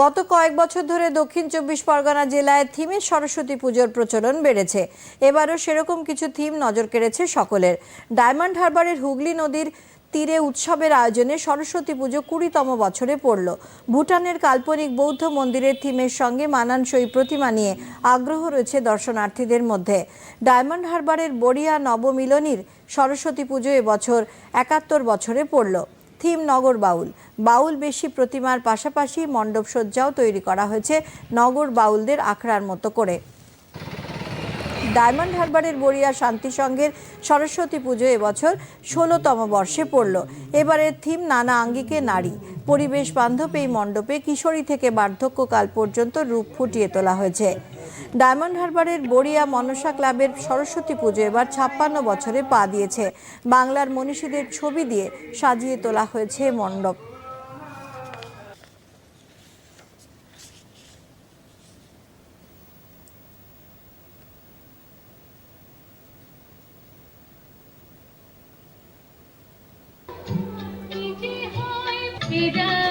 গত কয়েক বছর ধরে দক্ষিণ চব্বিশ পরগনা জেলায় থিমের সরস্বতী পুজোর প্রচলন বেড়েছে। এবারও সেরকম কিছু থিম নজর কেড়েছে সকলের। ডায়মন্ড হারবারের হুগলি নদীর তীরে উৎসবের আয়োজনে সরস্বতী পুজো কুড়িতম বছরে পড়ল। ভুটানের কাল্পনিক বৌদ্ধ মন্দিরের থিমের সঙ্গে মানানসই প্রতিমা নিয়ে আগ্রহ রয়েছে দর্শনার্থীদের মধ্যে। ডায়মন্ড হারবারের বড়িয়া নবমিলনীর সরস্বতী পুজো এবছর একাত্তর বছরে পড়ল। থিম নগর বাউল। বাউল বেশি প্রতিমার পাশাপাশি মণ্ডপ সজ্জাও তৈরি করা হয়েছে নগর বাউলদের আখড়ার মতো করে। ডায়মন্ড হারবারের বড়িয়া শান্তি সংঘের সরস্বতী পুজো এবছর ষোলোতম বর্ষে পড়ল। এবারের থিম নানা আঙ্গিকে নারী। পরিবেশ বান্ধব এই মণ্ডপে কিশোরী থেকে বার্ধক্যকাল পর্যন্ত রূপ ফুটিয়ে তোলা হয়েছে। ডায়মন্ড হারবারের বড়িয়া মনসা ক্লাবের সরস্বতী পুজো এবার ছাপ্পান্ন বছরে পা দিয়েছে। বাংলার মনীষীদের ছবি দিয়ে সাজিয়ে তোলা হয়েছে মণ্ডপ। বিদায়